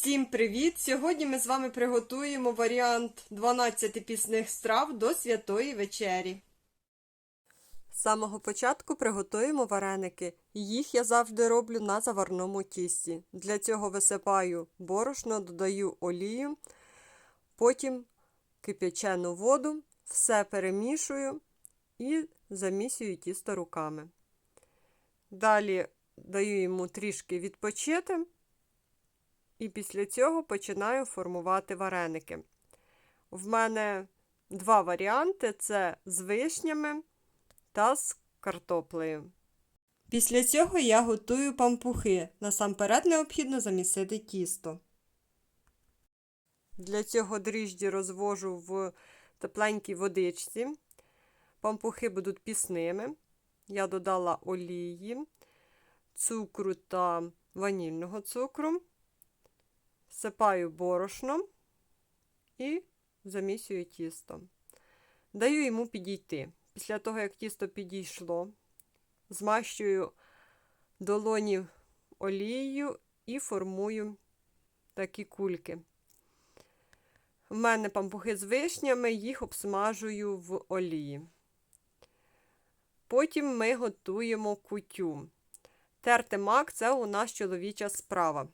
Всім привіт! Сьогодні ми з вами приготуємо варіант 12 пісних страв до святої вечері. З самого початку приготуємо вареники. Їх я завжди роблю на заварному тісті. Для цього висипаю борошно, додаю олію, потім кип'ячену воду, все перемішую і замісюю тісто руками. Далі даю йому трішки відпочити. І після цього починаю формувати вареники. В мене два варіанти: це з вишнями та з картоплею. Після цього я готую пампухи. Насамперед необхідно замісити тісто. Для цього дріжджі розвожу в тепленькій водичці. Пампухи будуть пісними. Я додала олії, цукру та ванільного цукру. Всипаю борошно і замісюю тісто. Даю йому підійти. Після того, як тісто підійшло, змащую долоні олією і формую такі кульки. В мене пампухи з вишнями, їх обсмажую в олії. Потім ми готуємо кутю. Терти мак це у нас чоловіча справа.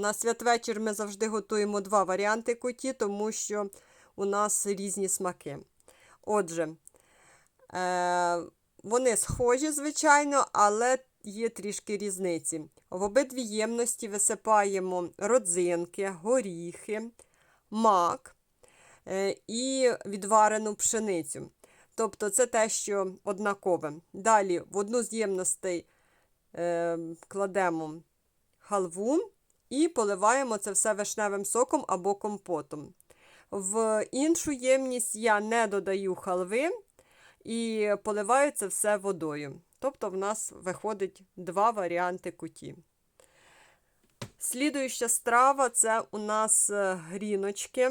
На святвечір ми завжди готуємо два варіанти куті, тому що у нас різні смаки. Отже, е- вони схожі, звичайно, але є трішки різниці. В обидві ємності висипаємо родзинки, горіхи, мак е- і відварену пшеницю. Тобто це те, що однакове. Далі в одну з ємностей е- кладемо халву. І поливаємо це все вишневим соком або компотом. В іншу ємність я не додаю халви і поливаю це все водою. Тобто в нас виходить два варіанти куті. Слідуюча страва це у нас гріночки,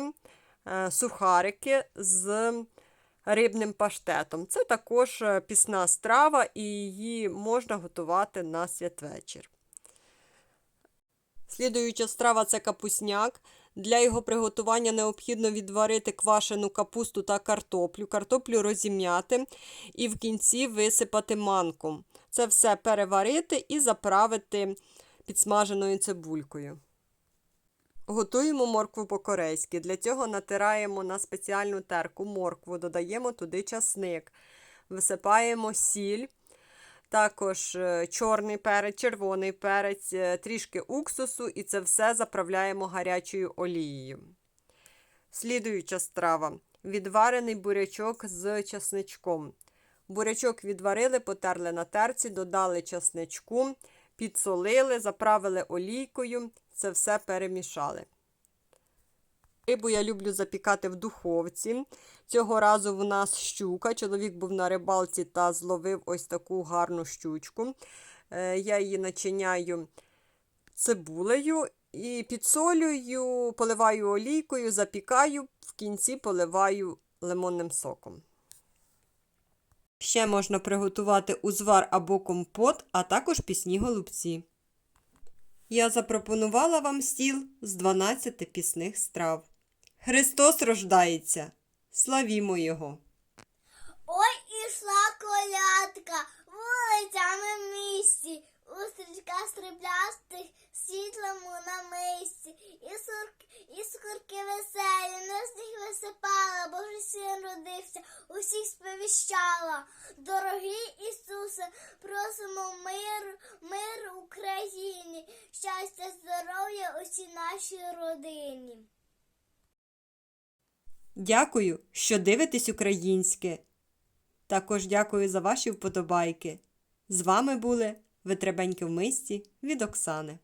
сухарики з рибним паштетом. Це також пісна страва, і її можна готувати на святвечір. Слідуюча страва це капусняк. Для його приготування необхідно відварити квашену капусту та картоплю, картоплю розім'яти і в кінці висипати манку. Це все переварити і заправити підсмаженою цибулькою. Готуємо моркву по-корейськи. Для цього натираємо на спеціальну терку моркву, додаємо туди часник, висипаємо сіль. Також е, чорний перець, червоний перець, е, трішки уксусу, і це все заправляємо гарячою олією. Слідуюча страва відварений бурячок з часничком. Бурячок відварили, потерли на терці, додали часничку, підсолили, заправили олійкою, це все перемішали. Рибу я люблю запікати в духовці. Цього разу в нас щука. Чоловік був на рибалці та зловив ось таку гарну щучку. Е, я її начиняю цибулею і підсолюю, поливаю олійкою, запікаю, в кінці поливаю лимонним соком. Ще можна приготувати узвар або компот, а також пісні голубці. Я запропонувала вам стіл з 12 пісних страв. Христос рождається. Славімо Його! Ой, ішла колядка вулицями місті, у стрічках стріблястих світлому на мисці, і сурки, і скурки веселі, на них висипала, Божий син родився, усіх сповіщала. Дорогий Ісусе, просимо мир, мир Україні, щастя, здоров'я усій нашій родині. Дякую, що дивитесь українське. Також дякую за ваші вподобайки. З вами були Витребеньки в мисті від Оксани.